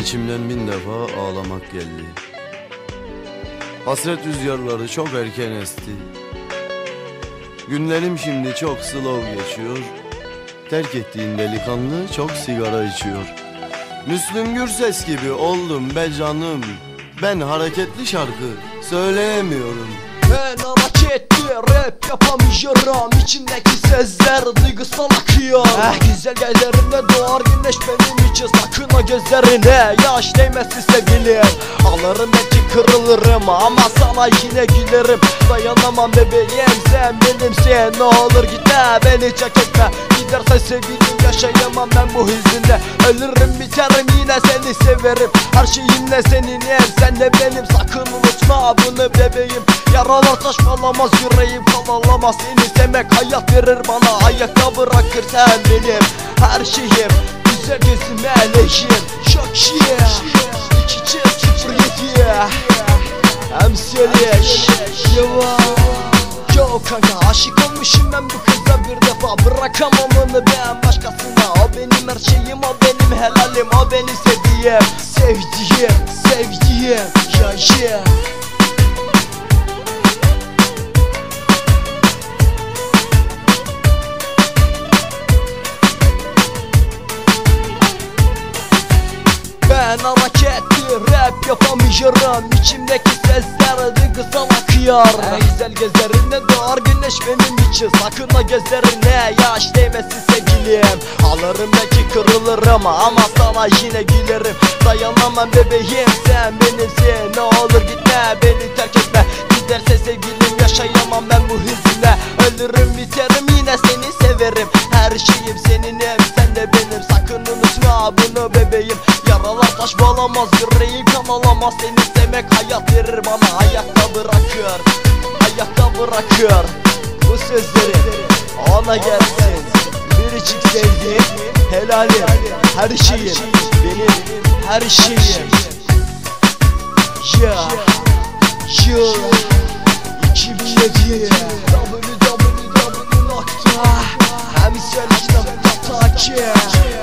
İçimden bin defa ağlamak geldi. Hasret rüzgarları çok erken esti. Günlerim şimdi çok slow geçiyor. Terk ettiğin delikanlı çok sigara içiyor. Müslüm Gürses gibi oldum be canım. Ben hareketli şarkı söyleyemiyorum. Ben hareketli rap yapamayacağım İçimdeki sözler duygusal akıyor. Eh. Güzel gecelerinde doğar güneş benim için Sakın o gözlerine yaş değmesin sevgilim. Ağlarım belki kırılırım ama sana yine gülerim. Dayanamam bebeğim sen benimsin. Ne olur gitme beni çek etme. Gidersen sevgilim yaşayamam ben bu hüzünde Ölürüm biterim yine seni severim. Her şeyimle seninim sen de benim. Sakın unutma bunu bebeğim. Yaralar taşmalamaz yüreğim kalalamaz Seni sevmek hayat verir bana. Ayakta bırakır sen benim Her şeyim. Güzel gözüme leşim Çok iyi İki çift sıfır yedi. Emseliş Yo kanka aşık olmuşum ben bu kıza bir defa. Bırakamam onu ben başkasına. O benim her şeyim o benim helalim. O benim sevdiğim Sevdiğim Sevdiğim Ya yeah Ben hareketli rap yapamayacağım İçimdeki sesler duygusal akıyor En güzel gözlerinde doğar güneş benim için. Sakın o gözlerine yaş değmesin sevgilim. Alırım belki kırılırım ama sana yine gülerim Dayanamam bebeğim sen benimsin. Ne olur gitme beni terk etme. Giderse sevgilim yaşayamam ben bu hüzünle. Ölürüm biterim yine seni severim. Her şeyim seninim sen de benim. Sakın unutma hesabını bebeğim. Yaralar taşmalamaz yüreğim kan alamaz. Seni sevmek hayat verir bana ayakta bırakır. Ayakta bırakır bu sözleri. Ana gelsin. Biricik sevgi Helalim her şeyim benim her şeyim Yeah, yeah, 2007 www.hemselişten.com